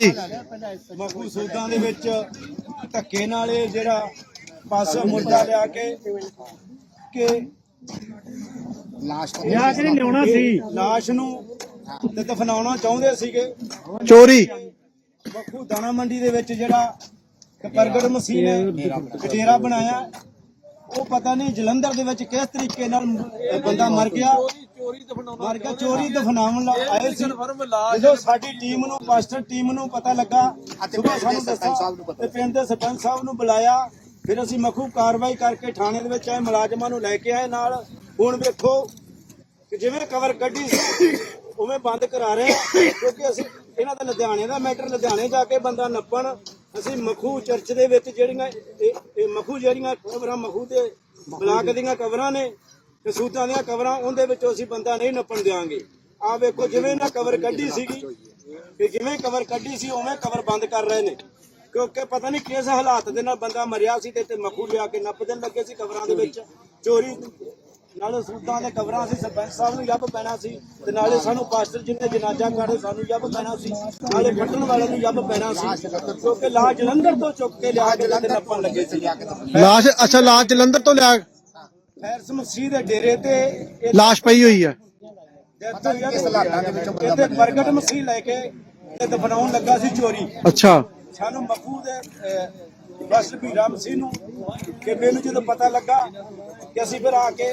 ਮਖੂ ਸੂਦਾਂ ਦੇ ਵਿੱਚ ਧੱਕੇ ਨਾਲ ਇਹ ਜਿਹੜਾ ਪਾਸਾ ਮੁਰਦਾ ਲਿਆ ਕੇ ਕਿ ਲਾਸਟ ਵਿਆਹ ਕਿ ਨਹੀਂ ਲਿਆਉਣਾ ਸੀ। ਲਾਸ਼ ਨੂੰ ਤੇ ਦਫਨਾਉਣਾ ਚਾਹੁੰਦੇ ਸੀਗੇ। ਚੋਰੀ। ਮਖੂ ਦਾਣਾ ਮੰਡੀ ਦੇ ਵਿੱਚ ਜਿਹੜਾ ਪ੍ਰਗਟ ਮਸੀਹ ਨੇ ਡੇਰਾ ਬਣਾਇਆ। ਉਹ ਪਤਾ ਨਹੀਂ ਜਲੰਧਰ ਦੇ ਵਿੱਚ ਕਿਸ ਤਰੀਕੇ ਨਾਲ ਬੰਦਾ ਮਰ ਗਿਆ। ਮਰ ਗਿਆ ਚੋਰੀ ਦਫਨਾਉਣ ਲਾ- ਆਏ ਸੀ। ਜਦੋਂ ਸਾਡੀ ਟੀਮ ਨੂੰ ਪਾਸਟਰ ਟੀਮ ਨੂੰ ਪਤਾ ਲੱਗਾ ਦੇ ਸਾਨੂੰ ਦੱਸਿਆ ਤੇ ਪਿੰਡ ਦੇ ਸਰਪੰਚ ਸਾਹਿਬ ਨੂੰ ਬੁਲਾਇਆ। ਫਿਰ ਅਸੀਂ ਮਖੂ ਕਾਰਵਾਈ ਕਰਕੇ ਥਾਣੇ ਦੇ ਵਿੱਚ ਆਏ ਮੁਲਾਜ਼ਮਾਂ ਨੂੰ ਲੈ ਕੇ ਆਏ ਨਾਲ। ਹੁਣ ਵੇਖੋ ਕਿ ਜਿਵੇਂ ਕਵਰ ਕੱਢੀ ਸੀ ਉਵੇਂ ਬੰਦ ਕਰਾ ਰਹੇ ਕਿਉਂਕਿ ਅਸੀਂ ਇਹਨਾਂ ਦਾ ਲੁਧਿਆਣੇ ਦਾ ਮੈਟਰ ਲੁਧਿਆਣੇ ਜਾ ਕੇ ਬੰਦਾ ਨੱਪਣ ਅਸੀਂ ਮਖੂ ਚਰਚ ਦੇ ਵਿੱਚ ਜਿਹੜੀਆਂ ਇਹ ਮਖੂ ਜਿਹੜੀਆਂ ਕਵਰਾਂ ਮਖੂ ਦੇ ਬਲਾਕ ਦੀਆਂ ਕਵਰਾਂ ਨੇ ਤੇ ਦੀਆਂ ਕਵਰਾਂ ਉਹਦੇ ਵਿੱਚੋਂ ਅਸੀਂ ਬੰਦਾ ਨਹੀਂ ਨੱਪਣ ਦਿਆਂਗੇ। ਆ ਵੇਖੋ, ਜਿਵੇਂ ਇਹਨਾਂ ਕਵਰ ਕੱਢੀ ਸੀਗੀ ਕਿ ਜਿਵੇਂ ਕਵਰ ਕੱਢੀ ਸੀ, ਉਵੇਂ ਕਵਰ ਬੰਦ ਕਰ ਰਹੇ ਨੇ। ਕਿਉਂਕਿ ਪਤਾ ਨਹੀਂ ਕਿਸ ਹਾਲਾਤ ਦੇ ਨਾਲ ਬੰਦਾ ਮਰਿਆ ਸੀ ਤੇ ਤੇ ਮਖੂ ਲਿਆ ਕੇ ਨੱਪ ਦੇਣ ਲੱਗੇ ਸੀ ਕਵਰਾਂ ਦੇ ਵਿੱਚ। ਚੋਰੀ ਨਾਲੇ ਸੂਦਾਂ ਦੇ ਕਵਰਾਂ ਸੀ ਸਰਪੰਚ ਸਾਹਿਬ ਨੂੰ ਯੱਬ ਪੈਣਾ ਸੀ ਤੇ ਨਾਲੇ ਸਾਨੂੰ ਪਾਸਟਰ ਜਿਹਨੇ ਜਨਾਜ਼ਾ ਕਾੜੇ ਸਾਨੂੰ ਯੱਬ ਪੈਣਾ ਸੀ ਨਾਲੇ ਕੱਟਣ ਵਾਲੇ ਨੂੰ ਯੱਬ ਪੈਣਾ ਸੀ ਕਿਉਂਕਿ ਲਾ ਜਲੰਧਰ ਤੋਂ ਚੁੱਕ ਕੇ ਲਿਆ ਕੇ ਤੇ ਨੱਪਣ ਲੱਗੇ ਸੀ। ਲਾਸ਼ ਅੱਛਾ ਲਾਸ਼ ਜਲੰਧਰ ਤੋਂ ਲਿਆ ਫੈਰਸ ਮਸੀਹ ਦੇ ਡੇਰੇ ਤੇ ਇਹ ਲਾਸ਼ ਪਈ ਹੋਈ ਹੈ। ਇਹਦੇ ਪ੍ਰਗਟ ਮਸੀਹ ਲੈ ਕੇ ਤੇ ਦਫਨਾਉਣ ਲੱਗਾ ਸੀ ਚੋਰੀ। ਅੱਛਾ। ਸਾਨੂੰ ਮਖੂ ਦੇ ਬਸ ਵੀਰਾ ਮਸੀਹ ਨੂੰ ਕਿ ਮੈਨੂੰ ਜਦੋਂ ਪਤਾ ਲੱਗਾ ਕਿ ਅਸੀਂ ਫਿਰ ਆ ਕੇ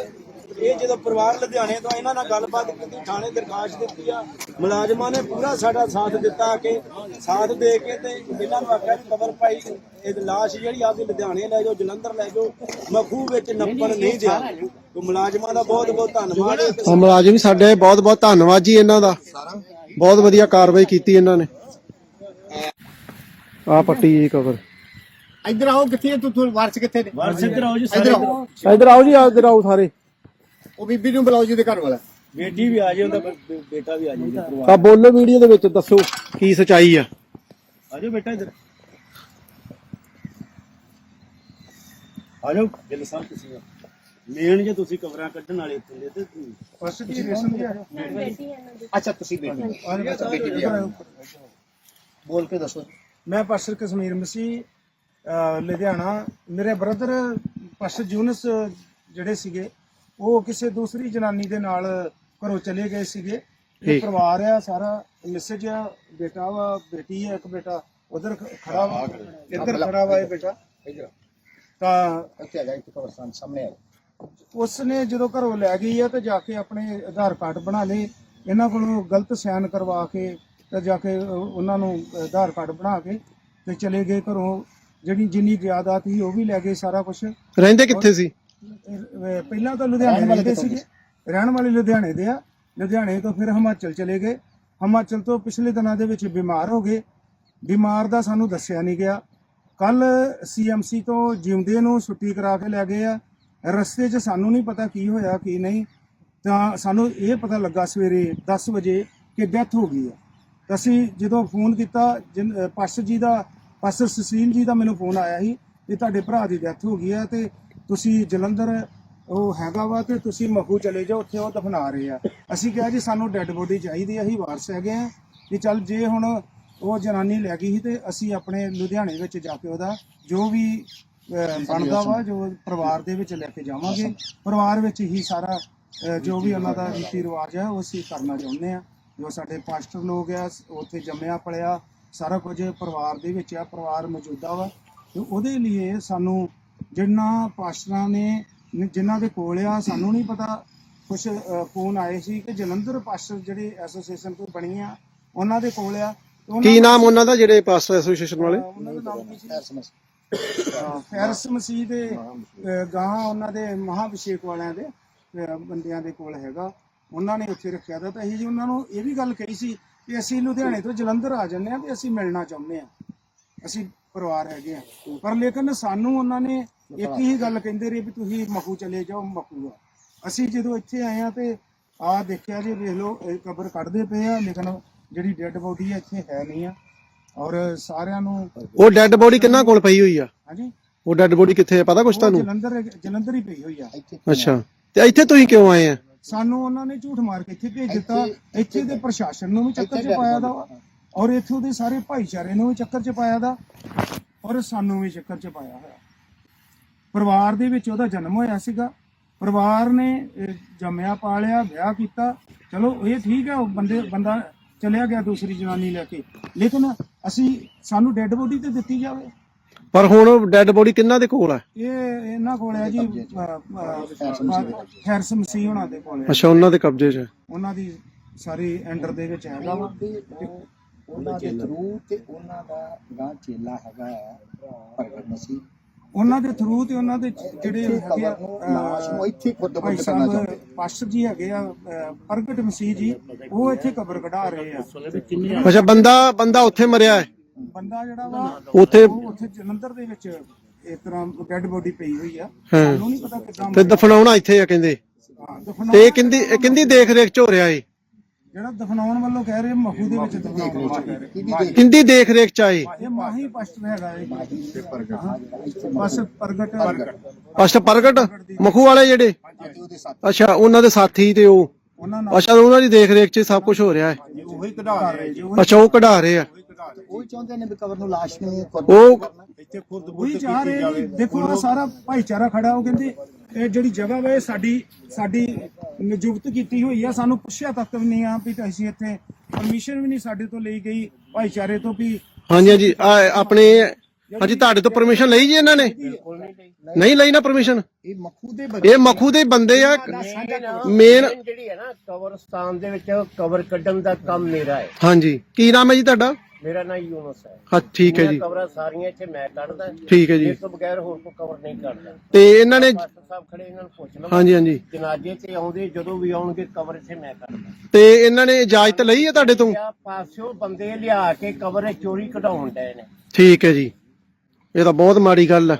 ਇਹ ਜਦੋਂ ਪਰਿਵਾਰ ਲੁਧਿਆਣੇ ਤੋਂ ਇਹਨਾਂ ਨਾਲ ਗੱਲਬਾਤ ਕੀਤੀ ਥਾਣੇ ਦਰਖਾਸਤ ਦਿੱਤੀ ਆ ਮੁਲਾਜ਼ਮਾਂ ਨੇ ਪੂਰਾ ਸਾਡਾ ਸਾਥ ਦਿੱਤਾ ਕਿ ਸਾਥ ਦੇ ਕੇ ਤੇ ਇਹਨਾਂ ਨੂੰ ਆਖਿਆ ਵੀ ਕਬਰ ਪਾਈ ਇਹ ਲਾਸ਼ ਜਿਹੜੀ ਆਪਦੀ ਲੁਧਿਆਣੇ ਲੈ ਜਾਓ ਜਲੰਧਰ ਲੈ ਜਾਓ ਮਖੂ ਵਿੱਚ ਨੱਪਣ ਨਹੀਂ ਦਿਆ। ਤੇ ਮੁਲਾਜ਼ਮਾਂ ਦਾ ਬਹੁਤ ਬਹੁਤ ਧੰਨਵਾਦ ਮੁਲਾਜ਼ਮ ਵੀ ਸਾਡੇ ਬਹੁਤ ਬਹੁਤ ਧੰਨਵਾਦ ਜੀ ਇਹਨਾਂ ਦਾ। ਬਹੁਤ ਵਧੀਆ ਕਾਰਵਾਈ ਕੀਤੀ ਇਹਨਾਂ ਨੇ। ਆ ਪੱਟੀ ਜੀ ਕਵਰ ਇੱਧਰ ਆਓ ਕਿੱਥੇ ਤੂੰ ਤੂੰ ਵਾਰਸ ਕਿੱਥੇ ਨੇ? ਵਾਰਸ ਇੱਧਰ ਆਓ ਜੀ ਇੱਧਰ ਸਾਰੇ ਆਓ। ਇੱਧਰ ਆਓ ਜੀ ਇੱਧਰ ਆਓ ਸਾਰੇ। ਉਹ ਬੀਬੀ ਨੂੰ ਬੁਲਾਓ ਜਿਹਦੇ ਘਰ ਵਾਲਾ। ਬੇਟੀ ਵੀ ਆ ਜਾਏ ਉਹਦਾ ਬੇ- ਬੇਟਾ ਵੀ ਆ ਜੀ ਪਰਿਵਾਰ। ਆ ਬੋਲੋ ਵੀਡੀਓ ਦੇ ਵਿੱਚ ਦੱਸੋ ਕੀ ਸਚਾਈ ਆ। ਆ ਜਾਓ ਬੇਟਾ ਇੱਧਰ। ਆ ਜਾਓ ਗਿੱਲ ਸਾਹਿਬ ਤੁਸੀਂ ਮੇਨ ਜੇ ਤੁਸੀਂ ਕਵਰਾਂ ਕੱਢਣ ਵਾਲੇ ਇੱਥੇ ਦੇ ਤੇ ਅੱਛਾ ਤੁਸੀਂ ਬੇਟੀ ਅੱਛਾ ਬੇਟੀ ਵੀ ਆ। ਬੋਲ ਕੇ ਦੱਸੋ। ਮੈਂ ਪਾਸਟਰ ਕਸ਼ਮੀਰ ਮਸੀਹ ਅਹ ਲੁਧਿਆਣਾ। ਮੇਰੇ ਬ੍ਰਦਰ ਪਾਸਟਰ ਜੂਨਸ ਜਿਹੜੇ ਸੀਗੇ ਉਹ ਕਿਸੇ ਦੂਸਰੀ ਜਨਾਨੀ ਦੇ ਨਾਲ ਘਰੋਂ ਚਲੇ ਗਏ ਸੀਗੇ। ਇਹ ਠੀਕ। ਪਰਿਵਾਰ ਆ ਸਾਰਾ ਮੈਸੇਜ ਆ ਬੇਟਾ ਵਾ ਬੇਟੀ ਹੈ ਇੱਕ ਬੇਟਾ। ਉਧਰ ਖੜਾ ਵਾ ਇੱਧਰ ਖੜਾ ਵਾ ਇਹ ਬੇਟਾ। ਇੱਧਰ ਤਾਂ ਇੱਥੇ ਆ ਜਾ ਇੱਥੇ ਕਬਰਸਤਾਨ ਸਾਹਮਣੇ ਆ। ਉਸ ਨੇ ਜਦੋਂ ਘਰੋਂ ਲੈ ਗਈ ਆ ਤੇ ਜਾ ਕੇ ਆਪਣੇ ਆਧਾਰ ਕਾਰਡ ਬਣਾ ਲਏ। ਇਹਨਾਂ ਕੋਲੋਂ ਗਲਤ ਸਾਈਨ ਕਰਵਾ ਕੇ ਤੇ ਜਾ ਕੇ ਉਹ- ਉਹਨਾਂ ਨੂੰ ਆਧਾਰ ਕਾਰਡ ਬਣਾ ਕੇ ਤੇ ਚਲੇ ਗਏ ਘਰੋਂ। ਜਿਹੜੀ ਜਿੰਨੀ ਜਾਇਦਾਦ ਸੀ ਉਹ ਵੀ ਲੈ ਗਏ ਸਾਰਾ ਕੁਝ ਰਹਿੰਦੇ ਕਿੱਥੇ ਸੀ? ਪਹਿਲਾਂ ਤਾਂ ਲੁਧਿਆਣੇ ਰਹਿੰਦੇ ਸੀਗੇ। ਰਹਿਣ ਵਾਲੇ ਲੁਧਿਆਣੇ ਦੇ ਆ। ਲੁਧਿਆਣੇ ਤੋਂ ਫਿਰ ਹਿਮਾਚਲ ਚਲੇ ਗਏ। ਹਿਮਾਚਲ ਤੋਂ ਪਿਛਲੇ ਦਿਨਾਂ ਦੇ ਵਿੱਚ ਬਿਮਾਰ ਹੋ ਗਏ। ਬਿਮਾਰ ਦਾ ਸਾਨੂੰ ਦੱਸਿਆ ਨਹੀਂ ਗਿਆ। ਕੱਲ ਸੀਐਮਸੀ ਤੋਂ ਜਿਉਂਦੇ ਨੂੰ ਛੁੱਟੀ ਕਰਾ ਕੇ ਲੈ ਗਏ ਆ। ਰਸਤੇ 'ਚ ਸਾਨੂੰ ਨਹੀਂ ਪਤਾ ਕੀ ਹੋਇਆ ਕੀ ਨਹੀਂ। ਤਾਂ ਸਾਨੂੰ ਇਹ ਪਤਾ ਲੱਗਾ ਸਵੇਰੇ 10 ਵਜੇ ਕਿ ਡੈਥ ਹੋ ਗਈ ਆ। ਤਾਂ ਅਸੀਂ ਜਦੋਂ ਫੋਨ ਕੀਤਾ ਪਾਸਟਰ ਜੀ ਦਾ ਪਾਸਟਰ ਸੁਸ਼ੀਲ ਜੀ ਦਾ ਮੈਨੂੰ ਫੋਨ ਆਇਆ ਸੀ। ਕਿ ਤੁਹਾਡੇ ਭਰਾ ਦੀ ਡੈਥ ਹੋ ਗਈ ਆ ਤੇ ਤੁਸੀਂ ਜਲੰਧਰ ਉਹ ਹੈਗਾ ਵਾ ਤੇ ਤੁਸੀਂ ਮਖੂ ਚਲੇ ਜਾਓ ਉੱਥੇ ਉਹ ਦਫਨਾ ਰਹੇ ਆ। ਅਸੀਂ ਕਿਹਾ ਜੀ ਸਾਨੂੰ ਡੈੱਡ ਬੋਡੀ ਚਾਹੀਦੀ ਆ ਅਸੀਂ ਵਾਰਸ ਹੈਗੇ ਆ ਕਿ ਚੱਲ ਜੇ ਹੁਣ ਉਹ ਜਨਾਨੀ ਲੈ ਗਈ ਸੀ ਤੇ ਅਸੀਂ ਆਪਣੇ ਲੁਧਿਆਣੇ ਵਿੱਚ ਜਾ ਕੇ ਉਹਦਾ ਜੋ ਵੀ ਬਣਦਾ ਵਾ ਜੋ ਪਰਿਵਾਰ ਦੇ ਵਿੱਚ ਲੈ ਕੇ ਜਾਵਾਂਗੇ। ਪਰਿਵਾਰ ਵਿੱਚ ਹੀ ਸਾਰਾ ਜੋ ਵੀ ਉਹਨਾਂ ਦਾ ਰੀਤੀ ਰਿਵਾਜ ਹੈ ਉਹ ਅਸੀਂ ਕਰਨਾ ਚਾਹੁੰਦੇ ਆ। ਜੋ ਸਾਡੇ ਪਾਸਟਰ ਲੋਕ ਆ ਉੱਥੇ ਜੰਮਿਆ ਪਲਿਆ ਸਾਰਾ ਕੁਝ ਪਰਿਵਾਰ ਦੇ ਵਿੱਚ ਆ ਪਰਿਵਾਰ ਮੌਜੂਦਾ ਵਾ। ਤੇ ਉਹਦੇ ਲਈ ਸਾਨੂੰ ਜਿੰਨਾ ਪਾਸਟਰਾਂ ਨੇ ਜਿਨ੍ਹਾਂ ਦੇ ਕੋਲ ਆ ਸਾਨੂੰ ਨਹੀਂ ਪਤਾ ਕੁਝ ਫੋਨ ਆਏ ਸੀ ਕਿ ਜਲੰਧਰ ਪਾਸਟਰ ਜਿਹੜੇ ਐਸੋਸੀਏਸ਼ਨ ਕੋਈ ਬਣੀ ਆ ਉਹਨਾਂ ਦੇ ਕੋਲ ਆ। ਕੀ ਨਾਮ ਉਹਨਾਂ ਦਾ ਜਿਹੜੇ ਪਾਸਟਰ ਐਸੋਸੀਏਸ਼ਨ ਵਾਲੇ? ਉਹਨਾਂ ਦਾ ਨਾਮ ਕੀ ਸੀ? ਐਸਐਮਐਸ ਹਾਂ, ਫੈਰਸ ਮਸੀਹ ਦੇ ਗਾਂ ਉਹਨਾਂ ਦੇ ਮਹਾਭਿਸ਼ੇਕ ਵਾਲਿਆਂ ਦੇ ਬੰਦਿਆਂ ਦੇ ਕੋਲ ਹੈਗਾ। ਉਹਨਾਂ ਨੇ ਉੱਥੇ ਰੱਖਿਆ ਤਾਂ ਅਸੀਂ ਜੀ ਉਹਨਾਂ ਨੂੰ ਇਹ ਵੀ ਗੱਲ ਕਹੀ ਸੀ ਕਿ ਅਸੀਂ ਲੁਧਿਆਣੇ ਤੋਂ ਜਲੰਧਰ ਆ ਜੰਨੇ ਆ ਤੇ ਅਸੀਂ ਮਿਲਣਾ ਚਾਹੁੰਦੇ ਆ ਅਸੀਂ ਪਰਿਵਾਰ ਹੈਗੇ ਆ। ਪਰ ਲੇਕਿਨ ਸਾਨੂੰ ਉਹਨਾਂ ਨੇ ਇੱਕ ਹੀ ਗੱਲ ਕਹਿੰਦੇ ਰਹੇ ਵੀ ਤੁਸੀਂ ਮਖੂ ਚਲੇ ਜਾਓ ਮਖੂ ਆ। ਅਸੀਂ ਜਦੋਂ ਇੱਥੇ ਆਏ ਆ ਤੇ ਆ ਦੇਖਿਆ ਜੀ ਵੇਖ ਲਓ ਇਹ ਕਬਰ ਕੱਢਦੇ ਪਏ ਆ ਲੇਕਿਨ ਜਿਹੜੀ ਡੈੱਡ ਬੋਡੀ ਆ ਇੱਥੇ ਹੈ ਨਹੀਂ ਆ। ਔਰ ਸਾਰਿਆਂ ਨੂੰ ਉਹ ਡੈੱਡ ਬੋਡੀ ਕਿੰਨਾ ਕੋਲ ਪਈ ਹੋਈ ਆ? ਹਾਂਜੀ? ਉਹ ਡੈੱਡ ਬੋਡੀ ਕਿੱਥੇ ਪਤਾ ਕੁਛ ਤੁਹਾਨੂੰ? ਜਲੰਧਰ ਜਲੰਧਰ ਹੀ ਪਈ ਹੋਈ ਆ। ਇੱਥੇ ਅੱਛਾ। ਤੇ ਇੱਥੇ ਤੁਸੀਂ ਕਿਉਂ ਆਏ ਆ? ਸਾਨੂੰ ਉਹਨਾਂ ਨੇ ਝੂਠ ਮਾਰ ਕੇ ਇੱਥੇ ਭੇਜ ਦਿੱਤਾ। ਇੱਥੇ ਦੇ ਪ੍ਰਸ਼ਾਸਨ ਨੂੰ ਵੀ ਚੱਕਰ ਚ ਪਾਇਆ ਦਾ ਵਾ। ਔਰ ਇੱਥੋਂ ਦੇ ਸਾਰੇ ਭਾਈਚਾਰੇ ਨੂੰ ਵੀ ਚੱਕਰ 'ਚ ਪਾਇਆ ਦਾ ਔਰ ਸਾਨੂੰ ਵੀ ਚੱਕਰ 'ਚ ਪਾਇਆ ਹੋਇਆ। ਪਰਿਵਾਰ ਦੇ ਵਿੱਚ ਉਹਦਾ ਜਨਮ ਹੋਇਆ ਸੀਗਾ। ਪਰਿਵਾਰ ਨੇ ਜੰਮਿਆ ਪਾਲਿਆ ਵਿਆਹ ਕੀਤਾ। ਚਲੋ ਇਹ ਠੀਕ ਹੈ ਉਹ ਬੰਦੇ ਬੰਦਾ ਚਲਿਆ ਗਿਆ ਦੂਸਰੀ ਜਨਾਨੀ ਲੈ ਕੇ। ਲੇਕਿਨ ਅਸੀਂ ਸਾਨੂੰ ਡੈੱਡ ਬੋਡੀ ਤੇ ਦਿੱਤੀ ਜਾਵੇ। ਪਰ ਹੁਣ ਡੈੱਡ ਬੋਡੀ ਕਿੰਨਾ ਦੇ ਕੋਲ ਹੈ? ਇਹ ਇਹਨਾਂ ਕੋਲ ਹੈ ਜੀ ਹੈਰਸ ਮਸੀਹ ਉਹਨਾਂ ਦੇ ਕੋਲ ਹੈ। ਅੱਛਾ ਉਹਨਾਂ ਦੇ ਕਬਜ਼ੇ 'ਚ ਹੈ। ਉਹਨਾਂ ਦੀ ਸਾਰੀ ਐਂਡਰ ਦੇ ਵਿੱਚ ਹੈਗਾ ਵਾ। ਉਹਨਾਂ ਦੇ ਥਰੂ ਤੇ ਉਹਨਾਂ ਦਾ ਗਾਂ ਚੇਲਾ ਹੈਗਾ ਹੈ ਪ੍ਰਗਟ ਮਸੀਹ। ਉਹਨਾਂ ਦੇ ਥਰੂ ਤੇ ਉਹਨਾਂ ਦੇ ਜਿਹੜੇ ਇੱਥੇ ਹੈਗੇ ਆ, ਕਬਰ ਨੂੰ ਲਾਸ਼ ਨੂੰ ਇੱਥੇ ਖੁਦ ਭਾਈ ਬੁੱਧ ਕਰਨਾ ਸਾਹਿਬ ਚਾਹੁੰਦੇ। ਪਾਸਟਰ ਜੀ ਹੈਗੇ ਆ ਪ੍ਰਗਟ ਮਸੀਹ ਜੀ ਉਹ ਇੱਥੇ ਕਬਰ ਕਢਾ ਰਹੇ ਆ। ਅੱਛਾ ਬੰਦਾ ਬੰਦਾ ਉੱਥੇ ਮਰਿਆ ਹੈ। ਬੰਦਾ ਜਿਹੜਾ ਵਾ ਉੱਥੇ ਉਹ ਉੱਥੇ ਜਲੰਧਰ ਦੇ ਵਿੱਚ ਇਸ ਤਰ੍ਹਾਂ ਡੈੱਡ ਬੋਡੀ ਪਈ ਹੋਈ ਆ। ਹਾਂ। ਸਾਨੂੰ ਨਹੀਂ ਪਤਾ ਕਿੱਦਾਂ ਤੇ ਦਫਨਾਉਣਾ ਇੱਥੇ ਆ ਕਹਿੰਦੇ। ਤੇ ਇਹ ਕਿੰਦੀ ਇਹ ਕਿੰਦੀ ਦੇਖ ਰੇਖ 'ਚ ਹੋ ਰਿਹਾ ਏ। ਜਿਹੜਾ ਦਫਨਾਉਣ ਵੱਲੋਂ ਕਹਿ ਰਹੇ ਮਖੂ ਦੇ ਵਿੱਚ ਦਫਨਾਉਣ ਵਾਲਾ ਕਹਿ ਰਹੇ ਕਿਹਦੀ ਦੇਖ ਕਿੰਦੀ ਦੇਖ ਰੇਖ 'ਚ ਆਏ? ਇਹ ਮਾਹੀ ਪਾਸਟਰ ਹੈਗਾ ਇਹ। ਬਸ ਪ੍ਰਗਟ ਮਖੂ ਵਾਲੇ ਜਿਹੜੇ? ਅੱਛਾ ਉਹਨਾਂ ਦੇ ਸਾਥੀ ਤੇ ਉਹ? ਉਹਨਾਂ ਨਾਲ। ਅੱਛਾ ਉਹਨਾਂ ਦੀ ਦੇਖ ਰੇਖ 'ਚ ਸਭ ਕੁਝ ਹੋ ਰਿਹਾ ਹੈ। ਉਹੀ ਕਢਾ ਰਹੇ ਜੀ। ਅੱਛਾ ਉਹ ਕਢਾ ਰਹੇ ਆ। ਉਹ ਚਾਹੁੰਦੇ ਨੇ ਵੀ ਕਬਰ ਨੂੰ ਲਾਸ਼ ਨੂੰ ਉਹ ਇੱਥੇ ਖੁਦ ਉਹੀ ਚਾਹ ਰਹੇ ਜੀ ਦੇਖੋ ਸਾਰਾ ਭਾਈਚਾਰਾ ਖੜਾ ਉਹ ਕਹਿੰਦੇ ਇਹ ਜਿਹੜੀ ਜਗ੍ਹਾ ਵਾ ਇਹ ਸਾਡੀ ਸਾਡੀ ਨਿਯੁਕਤ ਕੀਤੀ ਹੋਈ ਆ। ਸਾਨੂੰ ਪੁੱਛਿਆ ਤੱਕ ਵੀ ਨਹੀਂ ਆ ਵੀ ਅਸੀਂ ਇੱਥੇ ਪਰਮਿਸ਼ਨ ਵੀ ਨਹੀਂ ਸਾਡੇ ਤੋਂ ਲਈ ਗਈ ਭਾਈਚਾਰੇ ਤੋਂ ਵੀ। ਹਾਂਜੀ ਹਾਂਜੀ। ਆ ਆਪਣੇ ਹਾਂਜੀ ਤੁਹਾਡੇ ਤੋਂ ਪਰਮਿਸ਼ਨ ਲਈ ਜੀ ਇਹਨਾਂ ਨੇ? ਨਹੀਂ ਲਈ। ਨਾ ਪਰਮਿਸ਼ਨ ਇਹ ਮਖੂ ਦੇ ਬੰਦੇ ਇਹ ਮਖੂ ਦੇ ਬੰਦੇ ਆ। ਮੇਨ ਜਿਹੜੀ ਹੈ ਨਾ ਕਬਰਸਤਾਨ ਦੇ ਵਿੱਚ ਕਬਰ ਕੱਢਣ ਦਾ ਕੰਮ ਮੇਰਾ ਹੈ। ਹਾਂਜੀ। ਕੀ ਨਾਮ ਹੈ ਜੀ ਤੁਹਾਡਾ? ਮੇਰਾ ਨਾਮ ਯੂਨਸ ਹੈ। ਹਾਂ ਠੀਕ ਹੈ ਜੀ। ਕਬਰਾਂ ਸਾਰੀਆਂ ਇੱਥੇ ਮੈਂ ਕੱਢਦਾ। ਠੀਕ ਹੈ ਜੀ। ਇਸ ਤੋਂ ਬਗੈਰ ਹੋਰ ਕੋਈ ਕਬਰ ਨਹੀਂ ਕੱਢਦਾ। ਤੇ ਇਹਨਾਂ ਨੇ ਮਾਸਟਰ ਸਾਹਿਬ ਖੜੇ ਇਹਨਾਂ ਨੂੰ ਪੁੱਛ ਲਓ। ਹਾਂਜੀ ਹਾਂਜੀ। ਜਨਾਜ਼ੇ ਤੇ ਆਉਂਦੇ ਜਦੋਂ ਵੀ ਆਉਣਗੇ ਕਬਰ ਇੱਥੇ ਮੈਂ ਕੱਢਦਾ। ਤੇ ਇਹਨਾਂ ਨੇ ਇਜਾਜ਼ਤ ਲਈ ਹੈ ਤੁਹਾਡੇ ਤੋਂ? ਆ ਪਾਸਿਓ ਬੰਦੇ ਲਿਆ ਕੇ ਕਬਰ ਚੋਰੀ ਕਢਾਉਣ ਡਏ ਨੇ। ਠੀਕ ਹੈ ਜੀ। ਇਹ ਤਾਂ ਬਹੁਤ ਮਾੜੀ ਗੱਲ ਹੈ।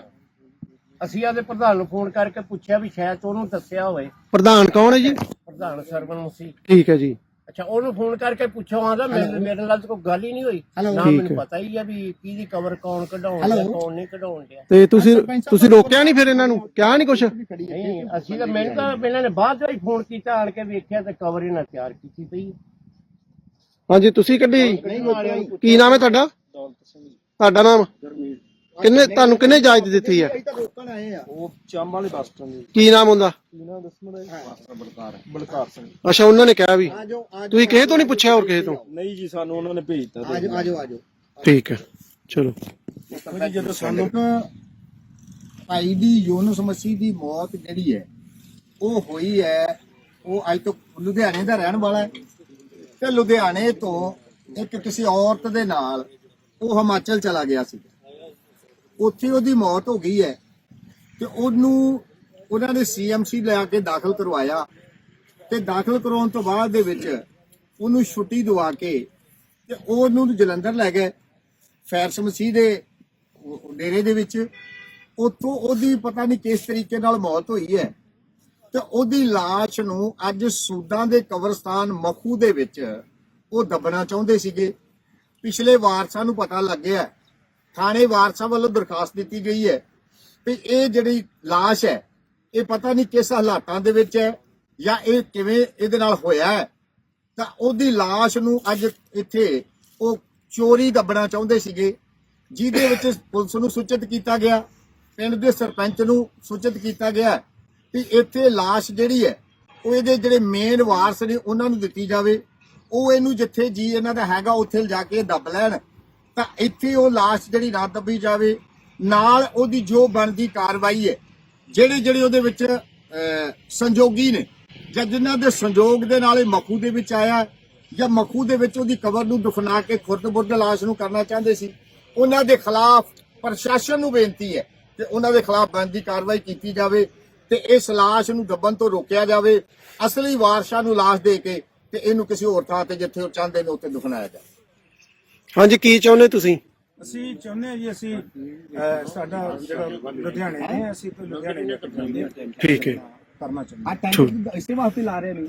ਅਸੀਂ ਆਦੇ ਪ੍ਰਧਾਨ ਨੂੰ ਫੋਨ ਕਰਕੇ ਪੁੱਛਿਆ ਵੀ ਸ਼ਾਇਦ ਉਹਨੂੰ ਦੱਸਿਆ ਹੋਵੇ। ਪ੍ਰਧਾਨ ਕੌਣ ਹੈ ਜੀ? ਪ੍ਰਧਾਨ ਸਰਵਨ ਮਸੀਹ ਠੀਕ ਹੈ ਜੀ। ਅੱਛਾ ਉਹਨੂੰ ਫੋਨ ਕਰਕੇ ਪੁੱਛੋ ਆਂਦਾ ਮੇਰੇ ਮੇਰੇ ਨਾਲ ਤਾਂ ਕੋਈ ਗੱਲ ਹੀ ਨਹੀਂ ਹੋਈ। ਨਾ ਠੀਕ ਮੈਨੂੰ ਹੈ। ਪਤਾ ਹੀ ਆ ਵੀ ਕਿਹਦੀ ਕਬਰ ਕੌਣ ਕਢਾਉਣ ਡਿਆ ਕੌਣ ਨਹੀਂ ਕਢਾਉਣ ਡਿਆ। ਤੇ ਤੁਸੀਂ ਤੁਸੀਂ ਰੋਕਿਆ ਨਹੀਂ ਫਿਰ ਇਹਨਾਂ ਨੂੰ? ਕਿਹਾ ਨਹੀਂ ਕੁਛ? ਨਹੀਂ ਅਸੀਂ ਤਾਂ ਮੈਨੂੰ ਤਾਂ ਇਹਨਾਂ ਨੇ ਬਾਅਦ ਵਿੱਚ ਫੋਨ ਕੀਤਾ ਆਣ ਕੇ ਵੇਖਿਆ ਤੇ ਕਵਰ ਇਹਨਾਂ ਤਿਆਰ ਕੀਤੀ ਪਈ ਹਾਂਜੀ ਤੁਸੀਂ ਕੱਢੀ? ਕੀ ਨਾਮ ਹੈ ਤੁਹਾਡਾ? ਤੁਹਾਡਾ ਨਾਮ? ਕਿੰਨੇ ਤੁਹਾਨੂੰ ਕਿੰਨੇ ਇਜਾਜ਼ਤ ਦਿੱਤੀ ਹੈ ਰੋਕਣ ਆਏ ਆ? ਉਹ ਚੰਮ ਵਾਲੇ ਬਸ ਸਟੈਂਡ ਦੇ। ਕੀ ਨਾਮ ਹੁੰਦਾ ਇਹਨਾਂ ਦੱਸਣਾ ਬਲਕਾਰ। ਬਲਕਾਰ ਸਿੰਘ। ਅੱਛਾ ਉਹਨਾਂ ਨੇ ਕਿਹਾ ਵੀ। ਆਜੋ ਤੁਸੀਂ ਕਿਸੇ ਤੋਂ ਨਹੀਂ ਪੁੱਛਿਆ ਹੋਰ ਕਿਸੇ ਤੋਂ? ਨਹੀਂ ਜੀ ਸਾਨੂੰ ਉਹਨਾਂ ਨੇ ਭੇਜਤਾ ਆਜੋ ਆਜੋ ਆਜੋ ਠੀਕ ਹੈ ਚਲੋ। ਜੀ ਜਦੋਂ ਸਾਨੂੰ ਭਾਈ ਦੀ ਯੂਨਸ ਮਸੀਹ ਦੀ ਮੌਤ ਜਿਹੜੀ ਹੈ ਉਹ ਹੋਈ ਹੈ ਉਹ ਅੱਜ ਤੋਂ ਲੁਧਿਆਣੇ ਦਾ ਰਹਿਣ ਵਾਲਾ ਹੈ। ਤੇ ਲੁਧਿਆਣੇ ਤੋਂ ਇੱਕ ਕਿਸੇ ਔਰਤ ਦੇ ਨਾਲ ਉਹ ਹਿਮਾਚਲ ਚਲਾ ਗਿਆ ਸੀ। ਉੱਥੇ ਉਹਦੀ ਮੌਤ ਹੋ ਗਈ ਹੈ ਤੇ ਉਹਨੂੰ ਉਹਨਾਂ ਨੇ ਸੀਐਮਸੀ ਲਿਆ ਕੇ ਦਾਖਲ ਕਰਵਾਇਆ ਤੇ ਦਾਖਲ ਕਰਵਾਉਣ ਤੋਂ ਬਾਅਦ ਦੇ ਵਿੱਚ ਉਹਨੂੰ ਛੁੱਟੀ ਦਵਾ ਕੇ ਤੇ ਉਹਨੂੰ ਜਲੰਧਰ ਲੈ ਗਏ ਫੈਰਸ ਮਸੀਹ ਦੇ ਉਹ ਡੇਰੇ ਦੇ ਵਿੱਚ। ਉੱਥੋਂ ਉਹਦੀ ਪਤਾ ਨਹੀਂ ਕਿਸ ਤਰੀਕੇ ਨਾਲ ਮੌਤ ਹੋਈ ਹੈ ਤੇ ਉਹਦੀ লাশ ਨੂੰ ਅੱਜ ਸੂਦਾਂ ਦੇ ਕਬਰਸਤਾਨ ਮਖੂ ਦੇ ਵਿੱਚ ਉਹ ਦੱਬਣਾ ਚਾਹੁੰਦੇ ਸੀਗੇ। ਪਿਛਲੇ ਵਾਰਸਾਂ ਨੂੰ ਪਤਾ ਲੱਗਿਆ ਥਾਣੇ ਵਾਰਸਾਂ ਵੱਲੋਂ ਦਰਖਾਸਤ ਦਿੱਤੀ ਗਈ ਹੈ ਵੀ ਇਹ ਜਿਹੜੀ লাশ ਹੈ ਇਹ ਪਤਾ ਨਹੀਂ ਕਿਸ ਹਾਲਾਤਾਂ ਦੇ ਵਿੱਚ ਹੈ ਜਾਂ ਇਹ ਕਿਵੇਂ ਇਹਦੇ ਨਾਲ ਹੋਇਆ ਹੈ ਤਾਂ ਉਹਦੀ লাশ ਨੂੰ ਅੱਜ ਇੱਥੇ ਉਹ ਚੋਰੀ ਦੱਬਣਾ ਚਾਹੁੰਦੇ ਸੀਗੇ ਜਿਹਦੇ ਵਿੱਚ ਪੁਲਿਸ ਨੂੰ ਸੂਚਿਤ ਕੀਤਾ ਗਿਆ ਪਿੰਡ ਦੇ ਸਰਪੰਚ ਨੂੰ ਸੂਚਿਤ ਕੀਤਾ ਗਿਆ ਕਿ ਇੱਥੇ লাশ ਜਿਹੜੀ ਹੈ ਉਹ ਇਹਦੇ ਜਿਹੜੇ ਮੇਨ ਵਾਰਸ ਨੇ ਉਹਨਾਂ ਨੂੰ ਦਿੱਤੀ ਜਾਵੇ ਉਹ ਇਹਨੂੰ ਜਿੱਥੇ ਜੀ ਇਹਨਾਂ ਦਾ ਹੈਗਾ ਉੱਥੇ ਲਿਜਾ ਕੇ ਦੱਬ ਲੈਣ ਤਾਂ ਇੱਥੇ ਉਹ লাশ ਜਿਹੜੀ ਨਾ ਦੱਬੀ ਜਾਵੇ, ਨਾਲ ਉਹਦੀ ਜੋ ਬਣਦੀ ਕਾਰਵਾਈ ਹੈ, ਜਿਹੜੇ ਜਿਹੜੇ ਉਹਦੇ ਵਿੱਚ ਸੰਜੋਗੀ ਨੇ, ਜਾਂ ਜਿਨ੍ਹਾਂ ਦੇ ਸੰਜੋਗ ਦੇ ਨਾਲ ਇਹ ਮਖੂ ਦੇ ਵਿੱਚ ਆਇਆ, ਜਾਂ ਮਖੂ ਦੇ ਵਿੱਚ ਉਹਦੀ ਕਬਰ ਨੂੰ ਦਫਨਾ ਕੇ ਖੁਰਦ-ਬੁਰਦ ਲਾਸ਼ ਨੂੰ ਕਰਨਾ ਚਾਹੁੰਦੇ ਸੀ, ਉਹਨਾਂ ਦੇ ਖਿਲਾਫ ਪ੍ਰਸ਼ਾਸਨ ਨੂੰ ਬੇਨਤੀ ਹੈ ਕਿ ਉਹਨਾਂ ਦੇ ਖਿਲਾਫ ਬਣਦੀ ਕਾਰਵਾਈ ਕੀਤੀ ਜਾਵੇ ਤੇ ਇਸ ਲਾਸ਼ ਨੂੰ ਦੱਬਣ ਤੋਂ ਰੋਕਿਆ ਜਾਵੇ, ਅਸਲੀ ਵਾਰਸ਼ਾਂ ਨੂੰ ਲਾਸ਼ ਦੇ ਕੇ ਤੇ ਇਹਨੂੰ ਕਿਸੇ ਹੋਰ ਥਾਂ ਤੇ ਜਿੱਥੇ ਉਹ ਚਾਹੁੰਦੇ ਨੇ, ਉੱਥੇ ਦਫਨਾਇਆ ਜਾਵੇ। ਹਾਂਜੀ ਕੀ ਚਾਹੁੰਦੇ ਤੁਸੀਂ? ਅਸੀਂ ਚਾਹੁੰਦੇ ਹਾਂ ਜੀ ਅਸੀਂ ਅਹ, ਸਾਡਾ ਜਿਹੜਾ ਲੁਧਿਆਣੇ ਨੇ ਅਸੀਂ ਤਾਂ ਲੁਧਿਆਣੇ ਨੇ ਕਰਨਾ ਠੀਕ ਹੈ। ਚਾਹੁੰਦੇ ਹਾਂ। ਆ ਟੈਂਟ ਇਸੇ ਵਾਸਤੇ ਲਾ ਰਹੇ ਨੇ।